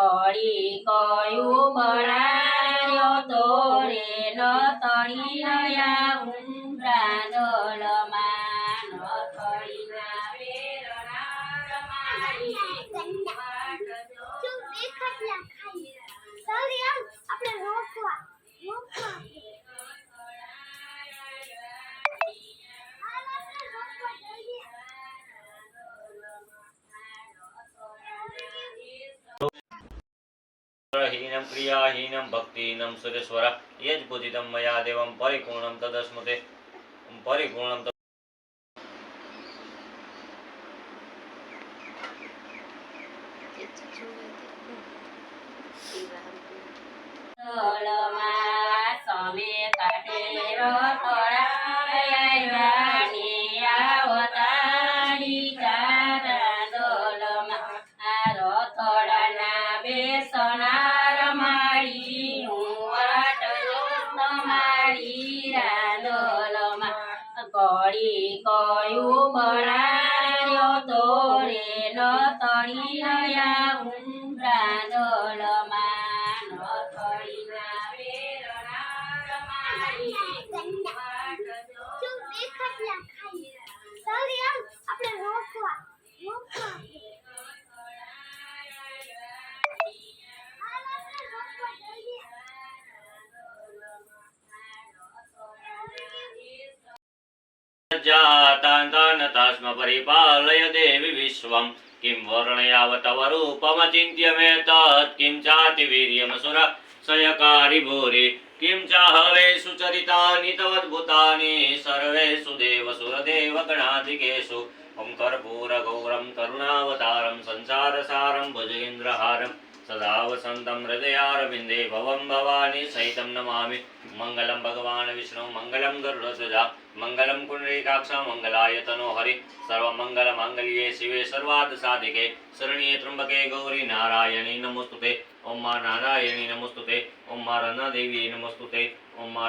કળી કયું બનાવ્યો તો રે નતળી નયા ન દલમાં નતળીના વેરણા રમાડી. हीनं क्रियाहीनं भक्तिहीनं सुरेश्वर यज्बुदितं मया देवं परिपूर्णं तदस्मते परिपूर्णं तत्- દલમાં તમારી રાંદલમાં કળી કયું બનાવ્યો તો રે દેખાડલા ખાઈ આપણે રોકવા રોકવા. जातान्तान्नतास्म परिपालय देवि विश्वं किं वर्णयाव तव रूपमचिन्त्य मे तत् किं चातिवीर्यमसुर सयकारि भूरि किं चाहवे सुचरितानि तवद्भुतानि सर्वेषु देवसुरदेवगणाधिकेषु ॐ कर्पूरगौरं करुणावतारं संसारसारं भुजेन्द्रहारं सदा वसन्तं हृदयारविन्दे भवं भवानी सहितं नमामि મંગલમ ભગવાન વિષ્ણુ મંગલમ ગરુડસજા મંગલમ કુંડલીકાક્ષ મંગલાય તનોહરિ સર્વમંગલ માંગલ્યે શિવે સર્વાદ સાધિકે શરણ્યે ત્રંબકે ગૌરી નારાયણી નમોસ્તુતે ઓમ મા નારાયણી નમોસ્તુતે ઓમ મા રણા દેવી નમોસ્તુતે ઓમ મા